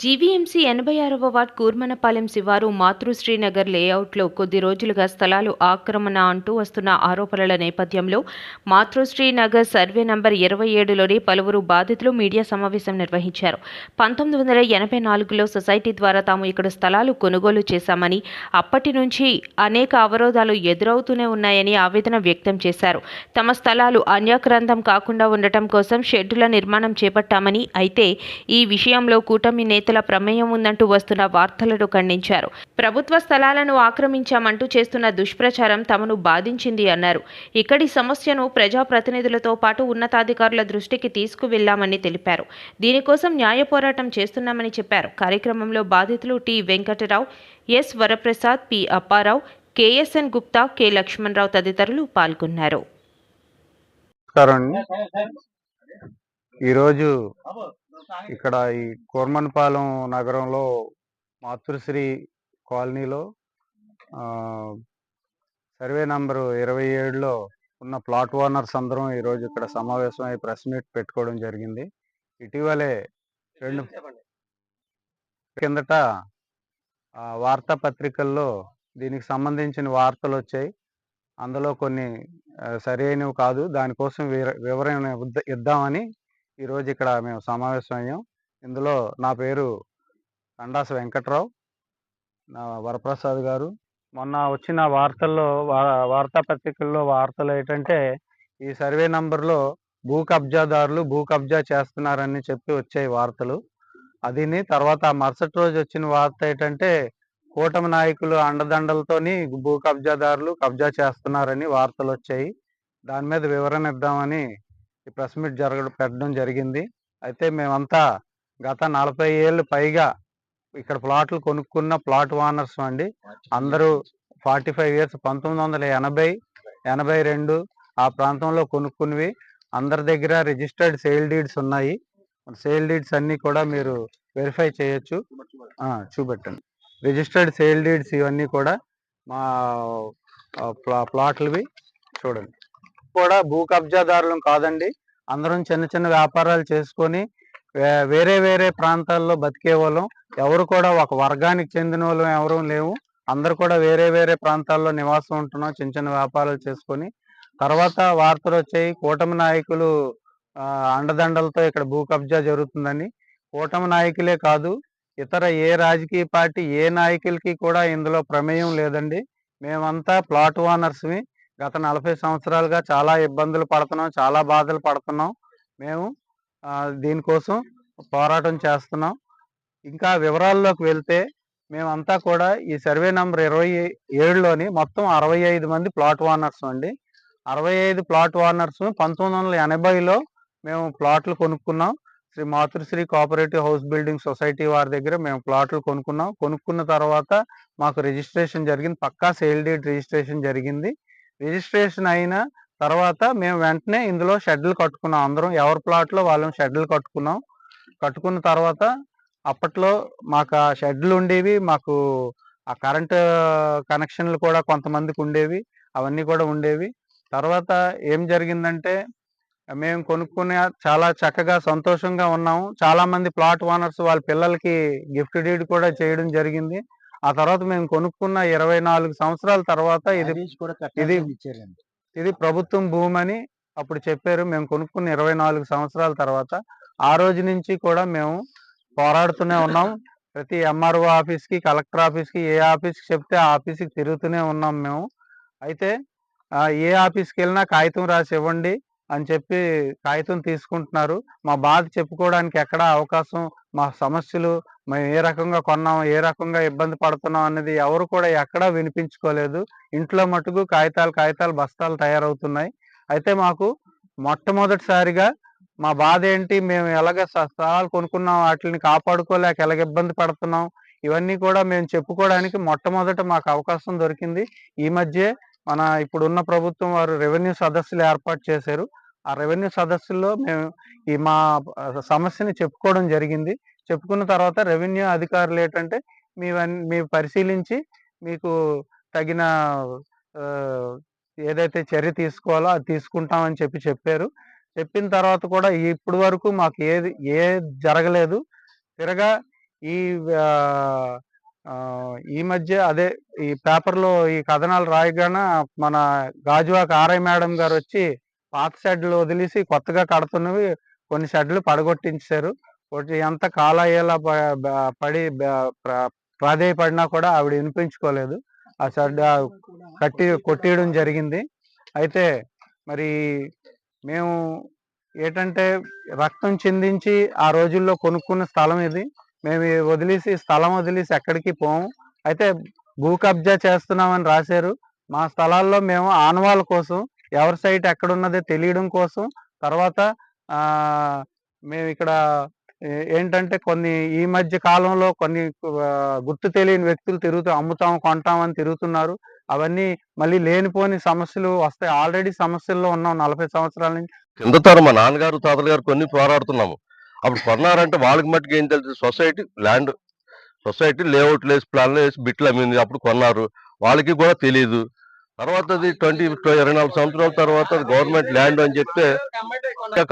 GVMC ఎనభై ఆరవ ward Kurmanapalem శివారు మాతృశ్రీనగర్ లేఅవుట్లో కొద్ది రోజులుగా స్థలాలు ఆక్రమణ అంటూ వస్తున్న ఆరోపణల నేపథ్యంలో మాతృశ్రీనగర్ సర్వే నంబర్ ఇరవై ఏడులోని పలువురు బాధితులు మీడియా సమావేశం నిర్వహించారు. పంతొమ్మిది వందల ఎనభై నాలుగులో సొసైటీ ద్వారా తాము ఇక్కడ స్థలాలు కొనుగోలు చేశామని అప్పటి నుంచి అనేక అవరోధాలు ఎదురవుతూనే ఉన్నాయని ఆవేదన వ్యక్తం చేశారు. తమ స్థలాలు అన్యాక్రాంతం కాకుండా ఉండటం కోసం షెడ్డుల నిర్మాణం చేపట్టామని అయితే ఈ విషయంలో కూటమి నేతల ప్రమేయం ఉందంటూ వస్తున్న వార్తలను ఖండించారు. ప్రభుత్వ స్థలాలను ఆక్రమించామంటూ చేస్తున్న దుష్ప్రచారం తమను బాధించింది అన్నారు. ఇక్కడి సమస్యను ప్రజాప్రతినిధులతో పాటు ఉన్నతాధికారుల దృష్టికి తీసుకువెళ్ళామని తెలిపారు. దీనికోసం న్యాయ పోరాటం చేస్తున్నామని చెప్పారు. కార్యక్రమంలో బాధితులు T. Venkatarao S. Varaprasad P. Apparao KSN Gupta K. Lakshmanarao తదితరులు పాల్గొన్నారు. ఈరోజు ఇక్కడ ఈ కోర్మన్పాలెం నగరంలో మాతృశ్రీ కాలనీలో ఆ, సర్వే నంబరు ఇరవై ఏడులో ఉన్న ప్లాట్ ఓనర్స్ అందరం ఈరోజు ఇక్కడ సమావేశమై ప్రెస్ మీట్ పెట్టుకోవడం జరిగింది. ఇటీవలే రెండు కిందట వార్తాపత్రికల్లో దీనికి సంబంధించిన వార్తలు వచ్చాయి. అందులో కొన్ని సరైనవి కాదు. దానికోసం విర- వివరణ ఇద్ద- ఇద్దామని ఈరోజు ఇక్కడ మేము సమావేశం అయ్యాం. ఇందులో నా పేరు కండాస వెంకట్రావు. నా వరప్రసాద్ గారు. మొన్న వచ్చిన వార్తల్లో వార్తాపత్రికల్లో వార్తలు ఏంటంటే ఈ సర్వే నంబర్లో భూ కబ్జాదారులు భూ కబ్జా చేస్తున్నారని చెప్పి వచ్చాయి వార్తలు. అదిని తర్వాత మరుసటి రోజు వచ్చిన వార్త ఏంటంటే కూటమి నాయకులు అండదండలతోని భూ కబ్జాదారులు కబ్జా చేస్తున్నారని వార్తలు వచ్చాయి. దాని మీద వివరణ ఇద్దామని ఈ ప్రెస్ మీట్ జరగడం పెట్టడం జరిగింది. అయితే మేమంతా గత నలభై ఏళ్ళు పైగా ఇక్కడ ప్లాట్లు కొనుక్కున్న ప్లాట్ ఓనర్స్ అండి. అందరూ ఫార్టీ ఫైవ్ ఇయర్స్ పంతొమ్మిది వందల ఎనభై ఎనభై రెండు ఆ ప్రాంతంలో కొనుక్కున్నవి. అందరి దగ్గర రిజిస్టర్డ్ సేల్ డీడ్స్ ఉన్నాయి. సేల్ డీడ్స్ అన్నీ కూడా మీరు వెరిఫై చేయొచ్చు. చూపెట్టండి. రిజిస్టర్డ్ సేల్ డీడ్స్ ఇవన్నీ కూడా మా ప్లా- ప్లాట్లవి చూడండి. కూడా భూ కబ్జాదారులం కాదండి. అందరం చిన్న చిన్న వ్యాపారాలు చేసుకొని వేరే వేరే ప్రాంతాల్లో బతికే వాళ్ళం ఎవరు కూడా ఒక వర్గానికి చెందిన వాళ్ళం ఎవరూ లేవు. అందరు కూడా వేరే వేరే ప్రాంతాల్లో నివాసం ఉంటున్నాం చిన్న చిన్న వ్యాపారాలు చేసుకొని. తర్వాత వార్తలు వచ్చాయి కూటమి నాయకులు అండదండలతో ఇక్కడ భూ కబ్జా జరుగుతుందని. కూటమి నాయకులే కాదు ఇతర ఏ రాజకీయ పార్టీ ఏ నాయకులకి కూడా ఇందులో ప్రమేయం లేదండి. మేమంతా ప్లాట్ ఓనర్స్మి గత నలభై సంవత్సరాలుగా చాలా ఇబ్బందులు పడుతున్నాం చాలా బాధలు పడుతున్నాం. మేము దీనికోసం పోరాటం చేస్తున్నాం. ఇంకా వివరాల్లోకి వెళ్తే మేమంతా కూడా ఈ సర్వే నంబర్ ఇరవై ఏడులోని మొత్తం అరవై ఐదు మంది ప్లాట్ ఓనర్స్ అండి. అరవై ఐదు ప్లాట్ ఓనర్స్ పంతొమ్మిది వందల ఎనభైలో మేము ప్లాట్లు కొనుక్కున్నాం. Shri Matrusri cooperative house building society వారి దగ్గర మేము ప్లాట్లు కొనుక్కున్నాం. కొనుక్కున్న తర్వాత మాకు రిజిస్ట్రేషన్ జరిగింది. పక్కా సేల్ డీడ్ రిజిస్ట్రేషన్ జరిగింది. రిజిస్ట్రేషన్ అయిన తర్వాత మేము వెంటనే ఇందులో షెడ్లు కట్టుకున్నాం. అందరం ఎవరి ప్లాట్లో వాళ్ళం షెడ్లు కట్టుకున్నాం. కట్టుకున్న తర్వాత అప్పట్లో మాకు ఆ షెడ్లు ఉండేవి మాకు ఆ కరెంటు కనెక్షన్లు కూడా కొంతమందికి ఉండేవి అవన్నీ కూడా ఉండేవి. తర్వాత ఏం జరిగిందంటే మేము కొనుక్కునే చాలా చక్కగా సంతోషంగా ఉన్నాము. చాలామంది ప్లాట్ ఓనర్స్ వాళ్ళ పిల్లలకి గిఫ్ట్ డీడ్ కూడా చేయడం జరిగింది. ఆ తర్వాత మేము కొనుక్కున్న ఇరవై నాలుగు సంవత్సరాల తర్వాత ఇది ఇది ఇది- ప్రభుత్వం భూమి అని అప్పుడు చెప్పారు. మేము కొనుక్కున్న ఇరవై నాలుగు సంవత్సరాల తర్వాత ఆ రోజు నుంచి కూడా మేము పోరాడుతూనే ఉన్నాం. ప్రతి ఎంఆర్ఓ ఆఫీస్కి కలెక్టర్ ఆఫీస్కి ఏ ఆఫీస్కి చెప్తే ఆ ఆఫీస్కి తిరుగుతూనే ఉన్నాం మేము. అయితే ఆ, ఏ ఆఫీస్కి వెళ్ళినా కాగితం రాసి ఇవ్వండి అని చెప్పి కాగితం తీసుకుంటున్నారు. మా బాధ చెప్పుకోవడానికి ఎక్కడ అవకాశం మా సమస్యలు మేము ఏ రకంగా కొన్నాం ఏ రకంగా ఇబ్బంది పడుతున్నాం అనేది ఎవరు కూడా ఎక్కడా వినిపించుకోలేదు. ఇంట్లో మటుకు కాగితాలు కాగితాలు బస్తాలు తయారవుతున్నాయి. అయితే మాకు మొట్టమొదటిసారిగా మా బాధ ఏంటి మేము ఎలాగ స- స్థలాలు కొనుక్కున్నాం వాటిని కాపాడుకోలేక ఎలాగ ఇబ్బంది పడుతున్నాం ఇవన్నీ కూడా మేము చెప్పుకోవడానికి మొట్టమొదట మాకు అవకాశం దొరికింది. ఈ మధ్య మన ఇప్పుడున్న ప్రభుత్వం వారు రెవెన్యూ సదస్సులు ఏర్పాటు చేశారు. ఆ రెవెన్యూ సదస్సుల్లో మేము ఈ మా సమస్యని చెప్పుకోవడం జరిగింది. చెప్పుకున్న తర్వాత రెవెన్యూ అధికారులు ఏంటంటే మీ మీ పరిశీలించి మీకు తగిన ఏదైతే చర్య తీసుకోవాలో అది తీసుకుంటామని చెప్పి చెప్పారు. చెప్పిన తర్వాత కూడా ఇప్పటి వరకు మాకు ఏది ఏ జరగలేదు. తిరగా ఈ ఈ మధ్య అదే ఈ పేపర్లో ఈ కథనాలు రాయగానే మన గాజువాక ఆర్ఐ మేడం గారు వచ్చి పాత షెడ్లు వదిలేసి కొత్తగా కడుతున్నవి కొన్ని షెడ్లు పడగొట్టించారు. ఎంత కాలయ్యేలా పడి ప్రాధేయపడినా కూడా ఆవిడ వినిపించుకోలేదు. ఆ షెడ్ కట్టి కొట్టేయడం జరిగింది. అయితే మరి మేము ఏంటంటే రక్తం చిందించి ఆ రోజుల్లో కొనుక్కున్న స్థలం ఇది. మేము వదిలేసి స్థలం వదిలేసి ఎక్కడికి పోము. అయితే భూ కబ్జా చేస్తున్నామని రాశారు. మా స్థలాల్లో మేము ఆనవాళ్ళ కోసం ఎవరి సైట్ ఎక్కడున్నదో తెలియడం కోసం తర్వాత మేము ఇక్కడ ఏంటంటే కొన్ని ఈ మధ్య కాలంలో కొన్ని గుర్తు తెలియని వ్యక్తులు తిరుగుతూ అమ్ముతాం కొంటామని తిరుగుతున్నారు. అవన్నీ మళ్ళీ లేనిపోని సమస్యలు వస్తాయి. ఆల్రెడీ సమస్యల్లో ఉన్నాం నలభై సంవత్సరాల నుంచి. కింద తరం మా నాన్నగారు తాతల గారు కొన్ని పోరాడుతున్నాము. అప్పుడు కొన్నారంటే వాళ్ళకి మట్టుకు ఏం తెలుసు? సొసైటీ ల్యాండ్ సొసైటీ లేఅవుట్లు వేసి ప్లాన్లు వేసి బిట్లు అమ్మింది. అప్పుడు కొన్నారు. వాళ్ళకి కూడా తెలియదు తర్వాత అది ట్వంటీ ఇరవై నాలుగు సంవత్సరాల తర్వాత అది గవర్నమెంట్ ల్యాండ్ అని చెప్తే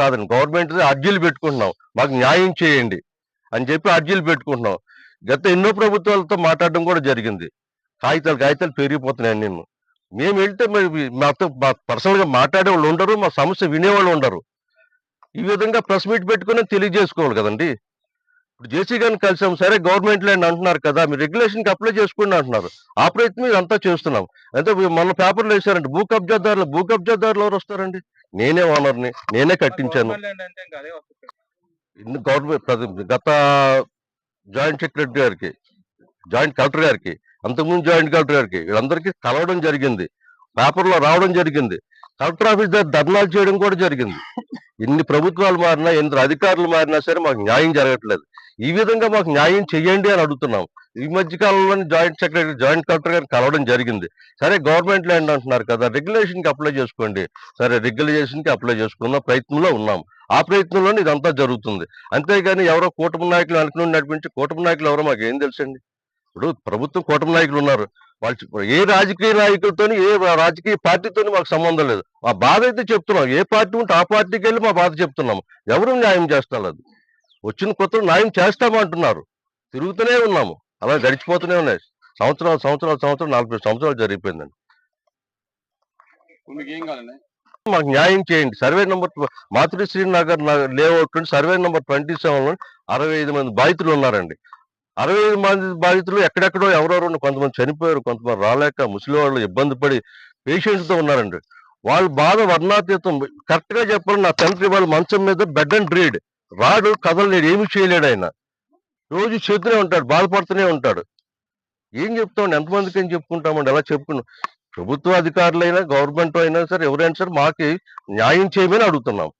కాదండి గవర్నమెంట్ అర్జీలు పెట్టుకుంటున్నాం. మాకు న్యాయం చేయండి అని చెప్పి అర్జీలు పెట్టుకుంటున్నాం. గత ఎన్నో ప్రభుత్వాలతో మాట్లాడడం కూడా జరిగింది. కాగితాలు కాగితాలు పెరిగిపోతున్నాయి నేను మేము వెళ్తే మరి మాతో పర్సనల్గా మాట్లాడే వాళ్ళు ఉండరు మా సమస్య వినేవాళ్ళు ఉండరు. ఈ విధంగా ప్రెస్ మీట్ పెట్టుకుని తెలియజేసుకోవాలి కదండి. ఇప్పుడు జేసీ గారిని కలిసాం సరే గవర్నమెంట్ ల్యాండ్ అంటున్నారు కదా మీరు రెగ్యులేషన్కి అప్లై చేసుకోండి అంటున్నారు. ఆ ప్రయత్నం ఇదంతా చేస్తున్నాం. అయితే మొన్న పేపర్లు వేశారండి భూ కబ్జాదారులు భూ కబ్జాదారులు ఎవరు వస్తారండి? నేనే ఓనర్ని నేనే కట్టించాను. గవర్నమెంట్ గత జాయింట్ సెక్రటరీ గారికి జాయింట్ కలెక్టర్ గారికి అంతకుముందు జాయింట్ కలెక్టర్ గారికి వీళ్ళందరికీ కలవడం జరిగింది. పేపర్లో రావడం జరిగింది. కలెక్టర్ ఆఫీస్ దగ్గర ధర్నాలు చేయడం కూడా జరిగింది. ఎన్ని ప్రభుత్వాలు మారినా ఎన్ని అధికారులు మారినా సరే మాకు న్యాయం జరగట్లేదు. ఈ విధంగా మాకు న్యాయం చేయండి అని అడుగుతున్నాం. ఈ మధ్య కాలంలోనే జాయింట్ సెక్రటరీ జాయింట్ కలెక్టర్ గారిని కలవడం జరిగింది. సరే గవర్నమెంట్ ల్యాండ్ అంటున్నారు కదా రెగ్యులేషన్కి అప్లై చేసుకోండి. సరే రెగ్యులేషన్కి అప్లై చేసుకున్న ప్రయత్నంలో ఉన్నాం. ఆ ప్రయత్నంలోనే ఇదంతా జరుగుతుంది. అంతేగాని ఎవరో కూటమి నాయకులు అనుకుని నడిపించి కూటమి నాయకులు ఎవరో మాకు ఏం తెలుసండి? ఇప్పుడు ప్రభుత్వం కూటమి నాయకులు ఉన్నారు. వాళ్ళు ఏ రాజకీయ నాయకులతో ఏ రాజకీయ పార్టీతో మాకు సంబంధం లేదు. మా బాధ అయితే చెప్తున్నాం. ఏ పార్టీ ఉంటే ఆ పార్టీకి వెళ్ళి మా బాధ చెప్తున్నాం. ఎవరు న్యాయం చేస్తారు వచ్చిన కొత్తలు న్యాయం చేస్తామంటున్నారు తిరుగుతూనే ఉన్నాము. అలా గడిచిపోతూనే ఉన్నాయి. సంవత్సరాలు సంవత్సరాలు సంవత్సరం నలభై సంవత్సరాలు జరిగిపోయిందండి. మీకు న్యాయం చేయండి. Survey number Matrusri Nagar layout నుండి సర్వే నెంబర్ ట్వంటీ సెవెన్లో అరవై ఐదు మంది బాధితులు ఉన్నారండి. అరవై ఐదు మంది బాధితులు ఎక్కడెక్కడో ఎవరెవరో కొంతమంది చనిపోయారు కొంతమంది రాలేక ముసలి వాళ్ళు ఇబ్బంది పడి పేషెంట్స్తో ఉన్నారండి. వాళ్ళ బాధ వర్ణాతీతం. కరెక్ట్గా చెప్పాలి నా తండ్రి వాళ్ళ మంచం మీద బెడ్ అండ్ రీడ్. రాడు కదలలేడు ఏమి చేయలేడు ఆయన. రోజు చేతూనే ఉంటాడు బాధపడుతూనే ఉంటాడు. ఏం చెప్తామండి ఎంతమందికి ఏం చెప్పుకుంటామండి ఎలా చెప్పుకున్నాం. ప్రభుత్వ అధికారులైనా గవర్నమెంట్ అయినా సరే ఎవరైనా సరే మాకి న్యాయం చేయమని అడుగుతున్నాం.